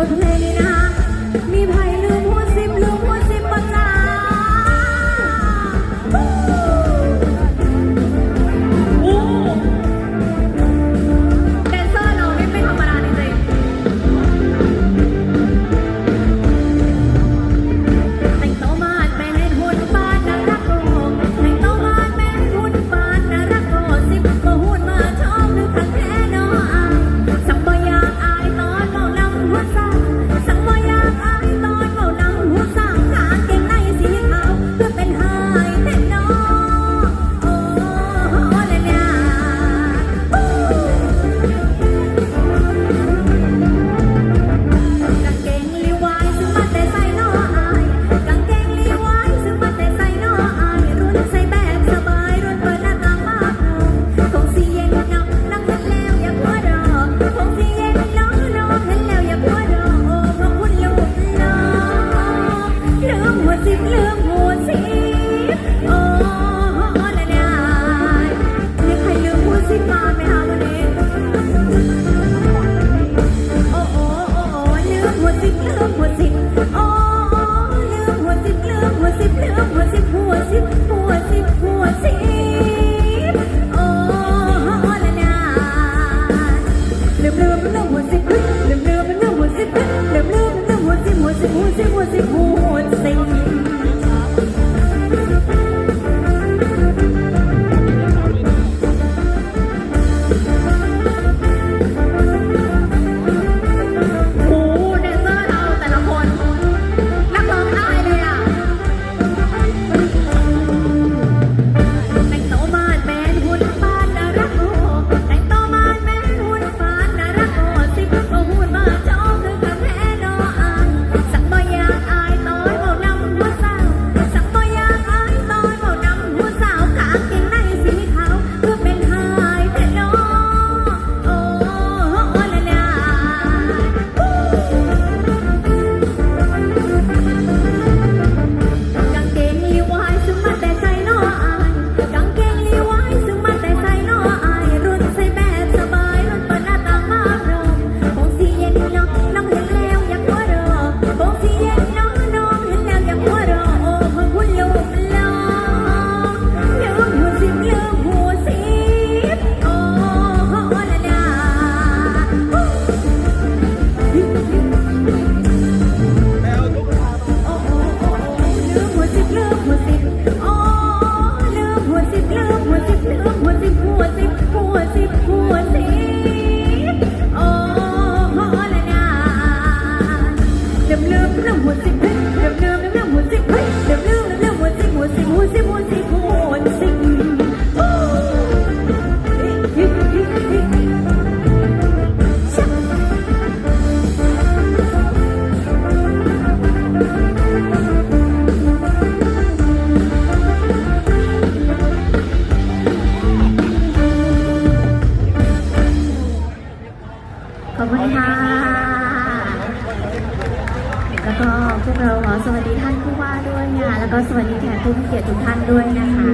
Por nadie now. Cơn คุณค่ะ แล้วก็พวกเราขอสวัสดีท่านผู้ว่าด้วยค่ะแล้วก็สวัสดีแขกผู้มีเกียรติทุกท่านด้วยนะคะ